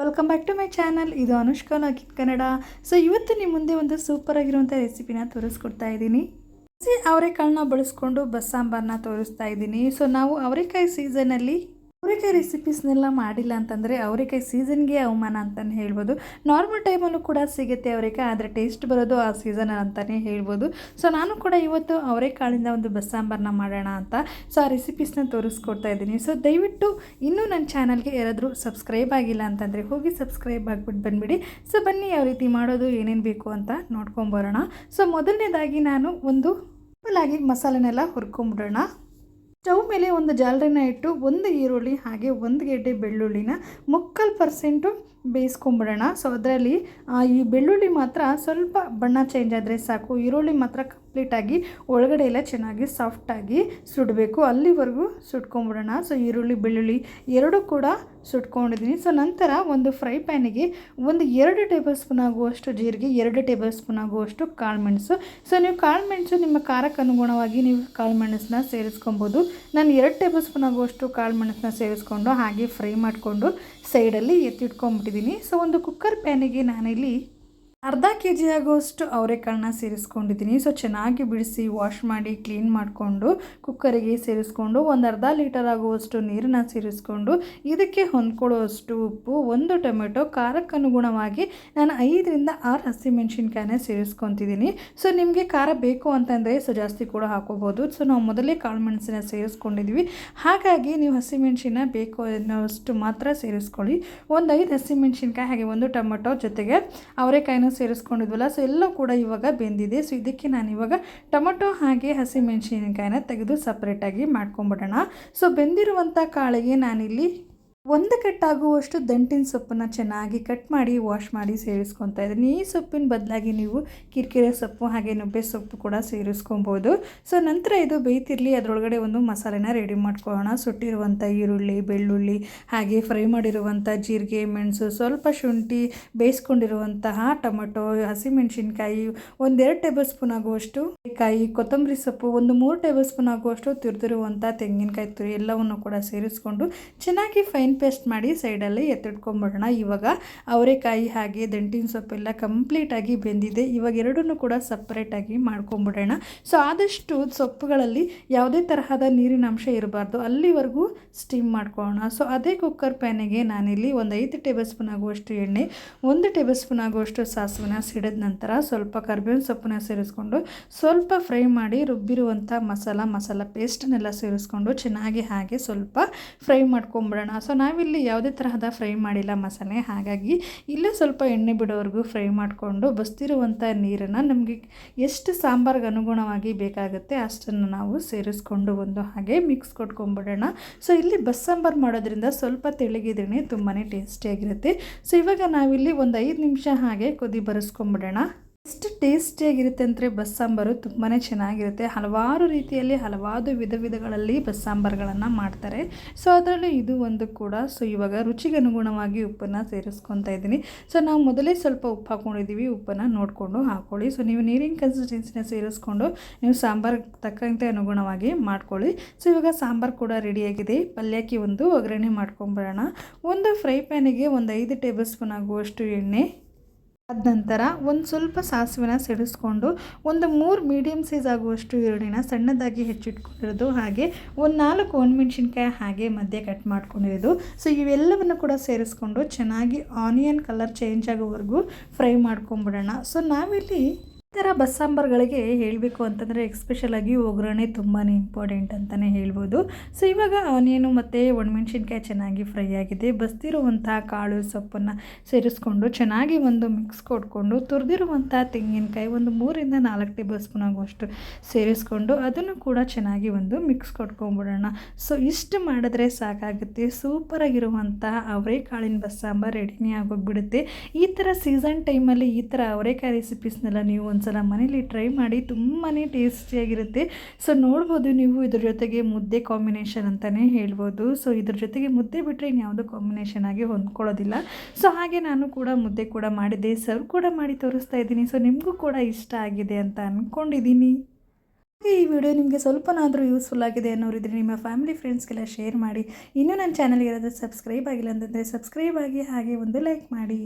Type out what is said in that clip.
Welcome back to my channel ಇದು Anushka Nagin Kannada so ಇವತ್ತು ನಿಮ್ಮ ಮುಂದೆ ಒಂದು ಸೂಪರ್ ಆಗಿರುವಂಥ ರೆಸಿಪಿನ ತೋರಿಸ್ಕೊಡ್ತಾ ಇದ್ದೀನಿ. ಹಸಿ ಅವರೆಕಾಳನ್ನ ಬಳಸ್ಕೊಂಡು ಬಸ್ಸಾಂಬಾರನ್ನ ತೋರಿಸ್ತಾ ಇದ್ದೀನಿ. ಸೊ ನಾವು ಅವರೆಕಾಯಿ ಸೀಸನಲ್ಲಿ ಅವರೆಕಾಯಿ ರೆಸಿಪೀಸ್ನೆಲ್ಲ ಮಾಡಿಲ್ಲ ಅಂತಂದರೆ ಅವರೆಕಾಯಿ ಸೀಸನ್ಗೆ ಅವಮಾನ ಅಂತಲೇ ಹೇಳ್ಬೋದು. ನಾರ್ಮಲ್ ಟೈಮಲ್ಲೂ ಕೂಡ ಸಿಗುತ್ತೆ ಅವರೆಕಾಯಿ, ಆದರೆ ಟೇಸ್ಟ್ ಬರೋದು ಆ ಸೀಸನ್ ಅಂತಲೇ ಹೇಳ್ಬೋದು. ಸೊ ನಾನು ಕೂಡ ಇವತ್ತು ಅವರೆಕಾಳಿಂದ ಒಂದು ಬಸ್ಸಾಂಬಾರನ್ನ ಮಾಡೋಣ ಅಂತ ಸೊ, ಆ ರೆಸಿಪೀಸ್ನ ತೋರಿಸ್ಕೊಡ್ತಾ ಇದ್ದೀನಿ. ಸೊ ದಯವಿಟ್ಟು ಇನ್ನೂ ನನ್ನ ಚಾನಲ್ಗೆ ಯಾರಾದರೂ ಸಬ್ಸ್ಕ್ರೈಬ್ ಆಗಿಲ್ಲ ಅಂತಂದರೆ ಹೋಗಿ ಸಬ್ಸ್ಕ್ರೈಬ್ ಆಗಿಬಿಟ್ಟು ಬಂದುಬಿಡಿ. ಸೊ ಬನ್ನಿ ಯಾವ ರೀತಿ ಮಾಡೋದು, ಏನೇನು ಬೇಕು ಅಂತ ನೋಡ್ಕೊಂಬರೋಣ. ಸೊ ಮೊದಲನೇದಾಗಿ ನಾನು ಒಂದು ಸಿಂಪಲಾಗಿ ಮಸಾಲೆನೆಲ್ಲ ಹುರ್ಕೊಂಬಿಡೋಣ. ಸ್ಟವ್ ಮೇಲೆ ಒಂದು ಜಾಲರಿನ ಇಟ್ಟು ಒಂದು ಈರುಳ್ಳಿ ಹಾಗೆ ಒಂದು ಗೆಡ್ಡೆ ಬೆಳ್ಳುಳ್ಳಿನ ಮುಕ್ಕಾಲು ಪರ್ಸೆಂಟು ಬೇಯಿಸ್ಕೊಂಬಿಡೋಣ. ಸೊ ಅದರಲ್ಲಿ ಈ ಬೆಳ್ಳುಳ್ಳಿ ಮಾತ್ರ ಸ್ವಲ್ಪ ಬಣ್ಣ ಚೇಂಜ್ ಆದರೆ ಸಾಕು. ಈರುಳ್ಳಿ ಮಾತ್ರ ಕಂಪ್ಲೀಟಾಗಿ ಒಳಗಡೆ ಎಲ್ಲ ಚೆನ್ನಾಗಿ ಸಾಫ್ಟಾಗಿ ಸುಡಬೇಕು. ಅಲ್ಲಿವರೆಗೂ ಸುಟ್ಕೊಂಬಿಡೋಣ. ಸೊ ಈರುಳ್ಳಿ, ಬೆಳ್ಳುಳ್ಳಿ ಎರಡೂ ಕೂಡ ಸುಟ್ಕೊಂಡಿದ್ದೀನಿ. ಸೊ ನಂತರ ಒಂದು ಫ್ರೈ ಪ್ಯಾನಿಗೆ ಒಂದು ಎರಡು ಟೇಬಲ್ ಸ್ಪೂನ್ ಆಗುವಷ್ಟು ಜೀರಿಗೆ, ಎರಡು ಟೇಬಲ್ ಸ್ಪೂನ್ ಆಗುವಷ್ಟು ಕಾಳುಮೆಣಸು. ಸೊ ನೀವು ಕಾಳುಮೆಣಸು ನಿಮ್ಮ ಖಾರಕ್ಕೆ ಅನುಗುಣವಾಗಿ ನೀವು ಕಾಳುಮೆಣಸನ್ನ ಸೇರಿಸ್ಕೊಬೋದು. ನಾನು ಎರಡು ಟೇಬಲ್ ಸ್ಪೂನ್ ಆಗುವಷ್ಟು ಕಾಳುಮೆಣಸನ್ನ ಸೇರಿಸ್ಕೊಂಡು ಹಾಗೆ ಫ್ರೈ ಮಾಡಿಕೊಂಡು ಸೈಡಲ್ಲಿ ಎತ್ತಿಟ್ಕೊಂಬಿಟ್ಟಿದ್ದೀನಿ ಸೊ ಒಂದು ಕುಕ್ಕರ್ ಪ್ಯಾನಿಗೆ ನಾನಿಲ್ಲಿ ಅರ್ಧ ಕೆ ಜಿ ಆಗುವಷ್ಟು ಅವರೆಕಾಳನ್ನ ಸೇರಿಸ್ಕೊಂಡಿದ್ದೀನಿ. ಸೊ ಚೆನ್ನಾಗಿ ಬಿಡಿಸಿ ವಾಶ್ ಮಾಡಿ ಕ್ಲೀನ್ ಮಾಡಿಕೊಂಡು ಕುಕ್ಕರಿಗೆ ಸೇರಿಸ್ಕೊಂಡು, ಒಂದು ಅರ್ಧ ಲೀಟರ್ ಆಗುವಷ್ಟು ನೀರನ್ನ ಸೇರಿಸ್ಕೊಂಡು, ಇದಕ್ಕೆ ಹೊಂದ್ಕೊಳ್ಳುವಷ್ಟು ಉಪ್ಪು, ಒಂದು ಟೊಮೆಟೊ ಖಾರಕ್ಕನುಗುಣವಾಗಿ ನಾನು ಐದರಿಂದ ಆರು ಹಸಿಮೆಣ್ಸಿನ್ಕಾಯನ್ನ ಸೇರಿಸ್ಕೊತಿದ್ದೀನಿ. ಸೊ ನಿಮಗೆ ಖಾರ ಬೇಕು ಅಂತಂದರೆ ಸೊ ಜಾಸ್ತಿ ಕೂಡ ಹಾಕೋಬೋದು. ಸೊ ನಾವು ಮೊದಲೇ ಕಾಳು ಮೆಣಸಿನ ಸೇರಿಸ್ಕೊಂಡಿದ್ವಿ. ಹಾಗಾಗಿ ನೀವು ಹಸಿಮೆಣ್ಸಿನ ಬೇಕು ಅನ್ನೋಷ್ಟು ಮಾತ್ರ ಸೇರಿಸ್ಕೊಳ್ಳಿ. ಒಂದು ಐದು ಹಸಿಮೆಣ್ಸಿನ್ಕಾಯಿ, ಹಾಗೆ ಒಂದು ಟೊಮೆಟೊ ಜೊತೆಗೆ ಅವರೆಕಾಯಿನ ಸೇರಿಸ್ಕೊಂಡಿದ್ವಲ್ಲ ಸೊ ಎಲ್ಲ ಕೂಡ ಇವಾಗ ಬೆಂದಿದೆ. ಸೊ ಇದಕ್ಕೆ ನಾನು ಇವಾಗ ಟೊಮೊಟೊ ಹಾಗೆ ಹಸಿಮೆಣಸಿನಕಾಯಿನ ತೆಗೆದು ಸಪ್ರೇಟಾಗಿ ಮಾಡ್ಕೊಂಬಿಡೋಣ. ಸೊ ಬೆಂದಿರುವಂಥ ಕಾಳಿಗೆ ನಾನಿಲ್ಲಿ ಒಂದು ಕಟ್ಟಾಗುವಷ್ಟು ದಂಟಿನ ಸೊಪ್ಪನ್ನು ಚೆನ್ನಾಗಿ ಕಟ್ ಮಾಡಿ ವಾಶ್ ಮಾಡಿ ಸೇರಿಸ್ಕೊತಾ ಇದ್ದೀನಿ ಈ ಸೊಪ್ಪಿನ ಬದಲಾಗಿ ನೀವು ಕಿರಿಕಿರೆ ಸೊಪ್ಪು ಹಾಗೆ ನುಬ್ಬೆ ಸೊಪ್ಪು ಕೂಡ ಸೇರಿಸ್ಕೊಬೋದು. ಸೊ ನಂತರ ಇದು ಬೇಯ್ತಿರಲಿ, ಅದರೊಳಗಡೆ ಒಂದು ಮಸಾಲೆನ ರೆಡಿ ಮಾಡ್ಕೊಳ್ಳೋಣ. ಸುಟ್ಟಿರುವಂಥ ಈರುಳ್ಳಿ, ಬೆಳ್ಳುಳ್ಳಿ, ಹಾಗೆ ಫ್ರೈ ಮಾಡಿರುವಂಥ ಜೀರಿಗೆ, ಮೆಣಸು, ಸ್ವಲ್ಪ ಶುಂಠಿ, ಬೇಯಿಸ್ಕೊಂಡಿರುವಂತಹ ಟೊಮೊಟೊ, ಹಸಿಮೆಣಸಿನ್ಕಾಯಿ, ಒಂದೆರಡು ಟೇಬಲ್ ಸ್ಪೂನ್ ಆಗುವಷ್ಟು ಕಾಯಿ, ಕೊತ್ತಂಬರಿ ಸೊಪ್ಪು, ಒಂದು ಮೂರು ಟೇಬಲ್ ಸ್ಪೂನ್ ಆಗುವಷ್ಟು ತುರಿದಿರುವಂಥ ತೆಂಗಿನಕಾಯಿ ತುರಿ ಎಲ್ಲವನ್ನು ಕೂಡ ಸೇರಿಸ್ಕೊಂಡು ಚೆನ್ನಾಗಿ ಫೈನ್ ಪೇಸ್ಟ್ ಮಾಡಿ ಸೈಡಲ್ಲಿ ಎತ್ತಿಟ್ಕೊಂಬಿಡೋಣ. ಇವಾಗ ಅವರೆಕಾಯಿ ಹಾಗೆ ದಂಟಿನ ಸೊಪ್ಪೆಲ್ಲ ಕಂಪ್ಲೀಟಾಗಿ ಬೆಂದಿದೆ. ಇವಾಗ ಎರಡನ್ನೂ ಕೂಡ ಸಪ್ರೇಟಾಗಿ ಮಾಡ್ಕೊಂಬಿಡೋಣ. ಸೊ ಆದಷ್ಟು ಸೊಪ್ಪುಗಳಲ್ಲಿ ಯಾವುದೇ ತರಹದ ನೀರಿನ ಅಂಶ ಇರಬಾರ್ದು. ಅಲ್ಲಿವರೆಗೂ ಸ್ಟೀಮ್ ಮಾಡ್ಕೊಳ್ಳೋಣ. ಸೊ ಅದೇ ಕುಕ್ಕರ್ ಪ್ಯಾನಿಗೆ ನಾನಿಲ್ಲಿ ಒಂದು ಐದು ಟೇಬಲ್ ಸ್ಪೂನ್ ಆಗುವಷ್ಟು ಎಣ್ಣೆ, ಒಂದು ಟೇಬಲ್ ಸ್ಪೂನ್ ಆಗುವಷ್ಟು ಸಾಸಿವೆನ ಸಿಡಿದ ನಂತರ ಸ್ವಲ್ಪ ಕರ್ಬೇವಿನ ಸೊಪ್ಪನ್ನ ಸೇರಿಸ್ಕೊಂಡು ಸ್ವಲ್ಪ ಫ್ರೈ ಮಾಡಿ ರುಬ್ಬಿರುವಂಥ ಮಸಾಲ ಮಸಾಲ ಪೇಸ್ಟನ್ನೆಲ್ಲ ಸೇರಿಸ್ಕೊಂಡು ಚೆನ್ನಾಗಿ ಹಾಗೆ ಸ್ವಲ್ಪ ಫ್ರೈ ಮಾಡ್ಕೊಂಬಿಡೋಣ. ಸೊ ನಾವಿಲ್ಲಿ ಯಾವುದೇ ತರಹದ ಫ್ರೈ ಮಾಡಿಲ್ಲ ಮಸಾಲೆ. ಹಾಗಾಗಿ ಇಲ್ಲೇ ಸ್ವಲ್ಪ ಎಣ್ಣೆ ಬಿಡೋವರೆಗೂ ಫ್ರೈ ಮಾಡಿಕೊಂಡು ಬಸ್ತಿರುವಂಥ ನೀರನ್ನು ನಮಗೆ ಎಷ್ಟು ಸಾಂಬಾರ್ಗೆ ಅನುಗುಣವಾಗಿ ಬೇಕಾಗುತ್ತೆ ಅಷ್ಟನ್ನು ನಾವು ಸೇರಿಸ್ಕೊಂಡು ಒಂದು ಹಾಗೆ ಮಿಕ್ಸ್ ಕೊಟ್ಕೊಂಡ್ಬಿಡೋಣ ಸೊ, ಇಲ್ಲಿ ಬಸ್ ಸಾಂಬಾರು ಮಾಡೋದ್ರಿಂದ ಸ್ವಲ್ಪ ತೆಳಗಿದ್ರೆ ತುಂಬಾ ಟೇಸ್ಟಿಯಾಗಿರುತ್ತೆ. ಸೊ, ಇವಾಗ ನಾವಿಲ್ಲಿ ಒಂದು ಐದು ನಿಮಿಷ ಹಾಗೆ ಕುದಿ ಬರೆಸ್ಕೊಂಬಿಡೋಣ. ಎಷ್ಟು ಟೇಸ್ಟಿಯಾಗಿರುತ್ತೆ ಅಂದರೆ ಬಸ್ಸಾಂಬಾರು ತುಂಬಾ ಚೆನ್ನಾಗಿರುತ್ತೆ. ಹಲವಾರು ರೀತಿಯಲ್ಲಿ ಹಲವಾರು ವಿಧ ವಿಧಗಳಲ್ಲಿ ಬಸ್ ಸಾಂಬಾರುಗಳನ್ನು ಮಾಡ್ತಾರೆ. ಸೊ ಅದರಲ್ಲಿ ಇದು ಒಂದು ಕೂಡ. ಸೊ ಇವಾಗ ರುಚಿಗೆ ಅನುಗುಣವಾಗಿ ಉಪ್ಪನ್ನು ಸೇರಿಸ್ಕೊತಾ ಇದ್ದೀನಿ. ಸೊ ನಾವು ಮೊದಲೇ ಸ್ವಲ್ಪ ಉಪ್ಪು ಹಾಕ್ಕೊಂಡಿದ್ದೀವಿ ಉಪ್ಪನ್ನು ನೋಡಿಕೊಂಡು ಹಾಕ್ಕೊಳ್ಳಿ ಸೊ ನೀವು ನೀರಿನ ಕನ್ಸಿಸ್ಟೆನ್ಸಿನ ಸೇರಿಸ್ಕೊಂಡು ನೀವು ಸಾಂಬಾರು ತಕ್ಕಂತೆ ಅನುಗುಣವಾಗಿ ಮಾಡ್ಕೊಳ್ಳಿ. ಸೊ ಇವಾಗ ಸಾಂಬಾರು ಕೂಡ ರೆಡಿಯಾಗಿದೆ ಪಲ್ಯಕ್ಕೆ ಒಂದು ಒಗ್ಗರಣೆ ಮಾಡ್ಕೊಂಬರೋಣ ಒಂದು ಫ್ರೈ ಪ್ಯಾನಿಗೆ ಒಂದು ಐದು ಟೇಬಲ್ ಸ್ಪೂನ್ ಆಗುವಷ್ಟು ಎಣ್ಣೆ ಅದ ನಂತರ ಒಂದು ಸ್ವಲ್ಪ ಸಾಸಿವೆನ ಸಿಡಿಸ್ಕೊಂಡು ಒಂದು ಮೂರು ಮೀಡಿಯಮ್ ಸೈಜ್ ಆಗುವಷ್ಟು ಈರುಳ್ಳಿನ ಸಣ್ಣದಾಗಿ ಹೆಚ್ಚಿಟ್ಕೊಂಡಿರೋದು. ಹಾಗೆ ಒಂದು ನಾಲ್ಕು ಒಣಮೆಣ್ಸಿನ್ಕಾಯಿ ಹಾಗೆ ಮಧ್ಯೆ ಕಟ್ ಮಾಡ್ಕೊಂಡಿರೋದು. ಸೊ ಇವೆಲ್ಲವನ್ನು ಕೂಡ ಸೇರಿಸ್ಕೊಂಡು ಚೆನ್ನಾಗಿ ಆನಿಯನ್ ಕಲರ್ ಚೇಂಜ್ ಆಗೋವರೆಗೂ ಫ್ರೈ ಮಾಡ್ಕೊಂಬಿಡೋಣ. ಸೊ ನಾವಿಲ್ಲಿ ಈ ಥರ ಬಸ್ ಸಾಂಬಾರುಗಳಿಗೆ ಹೇಳಬೇಕು ಅಂತಂದರೆ ಎಕ್ಸ್ಪೆಷಲಾಗಿ ಒಗ್ಗರಣೆ ತುಂಬಾ ಇಂಪಾರ್ಟೆಂಟ್ ಅಂತಲೇ ಹೇಳ್ಬೋದು. ಸೊ, ಇವಾಗ ಆನಿಯನು ಮತ್ತು ಒಣಮೆಣ್ಸಿನ್ಕಾಯಿ ಚೆನ್ನಾಗಿ ಫ್ರೈ ಆಗಿದೆ. ಬಸ್ತಿರುವಂಥ ಕಾಳು ಸೊಪ್ಪನ್ನು ಸೇರಿಸ್ಕೊಂಡು ಚೆನ್ನಾಗಿ ಒಂದು ಮಿಕ್ಸ್ ಕೊಟ್ಕೊಂಡು ತುರಿದಿರುವಂಥ ತೆಂಗಿನಕಾಯಿ ಒಂದು ಮೂರಿಂದ ನಾಲ್ಕು ಟೇಬಲ್ ಸ್ಪೂನ್ ಆಗುವಷ್ಟು ಸೇರಿಸ್ಕೊಂಡು ಅದನ್ನು ಕೂಡ ಚೆನ್ನಾಗಿ ಒಂದು ಮಿಕ್ಸ್ ಕೊಟ್ಕೊಂಡ್ಬಿಡೋಣ ಸೊ, ಇಷ್ಟು ಮಾಡಿದ್ರೆ ಸಾಕಾಗುತ್ತೆ. ಸೂಪರಾಗಿರುವಂಥ ಅವರೆಕಾಳಿನ ಬಸ್ ಸಾಂಬಾರು ರೆಡಿನೇ ಆಗೋಗ್ಬಿಡುತ್ತೆ. ಈ ಥರ ಸೀಸನ್ ಟೈಮಲ್ಲಿ ಈ ಥರ ಅವರೆಕಾಯಿ ರೆಸಿಪೀಸ್ನೆಲ್ಲ ನೀವು ಒಂದ್ಸಲ ಮನೇಲಿ ಟ್ರೈ ಮಾಡಿ ತುಂಬಾ ಟೇಸ್ಟಿಯಾಗಿರುತ್ತೆ ಸೊ ನೋಡ್ಬೋದು ನೀವು ಇದ್ರ ಜೊತೆಗೆ ಮುದ್ದೆ ಕಾಂಬಿನೇಷನ್ ಅಂತಲೇ ಹೇಳ್ಬೋದು. ಸೊ ಇದ್ರ ಜೊತೆಗೆ ಮುದ್ದೆ ಬಿಟ್ಟರೆ ಇನ್ಯಾವುದೋ ಕಾಂಬಿನೇಷನ್ ಆಗಿ ಹೊಂದ್ಕೊಳ್ಳೋದಿಲ್ಲ. ಸೊ ಹಾಗೆ ನಾನು ಕೂಡ ಮುದ್ದೆ ಕೂಡ ಮಾಡಿದ್ದೆ ಸರ್ವ್ ಕೂಡ ಮಾಡಿ ತೋರಿಸ್ತಾ ಇದ್ದೀನಿ. ಸೊ ನಿಮಗೂ ಕೂಡ ಇಷ್ಟ ಆಗಿದೆ ಅಂತ ಅಂದ್ಕೊಂಡಿದ್ದೀನಿ ಈ ವಿಡಿಯೋ ನಿಮಗೆ ಸ್ವಲ್ಪನಾದರೂ ಯೂಸ್ಫುಲ್ ಆಗಿದೆ ಅನ್ನೋರಿದ್ರೆ ನಿಮ್ಮ ಫ್ಯಾಮಿಲಿ ಫ್ರೆಂಡ್ಸ್ಗೆಲ್ಲ ಶೇರ್ ಮಾಡಿ. ಇನ್ನೂ ನನ್ನ ಚಾನಲ್ಗೆ ಯಾರಾದರೂ ಸಬ್ಸ್ಕ್ರೈಬ್ ಆಗಿಲ್ಲ ಅಂತಂದರೆ ಸಬ್ಸ್ಕ್ರೈಬ್ ಆಗಿ ಹಾಗೆ ಒಂದು ಲೈಕ್ ಮಾಡಿ.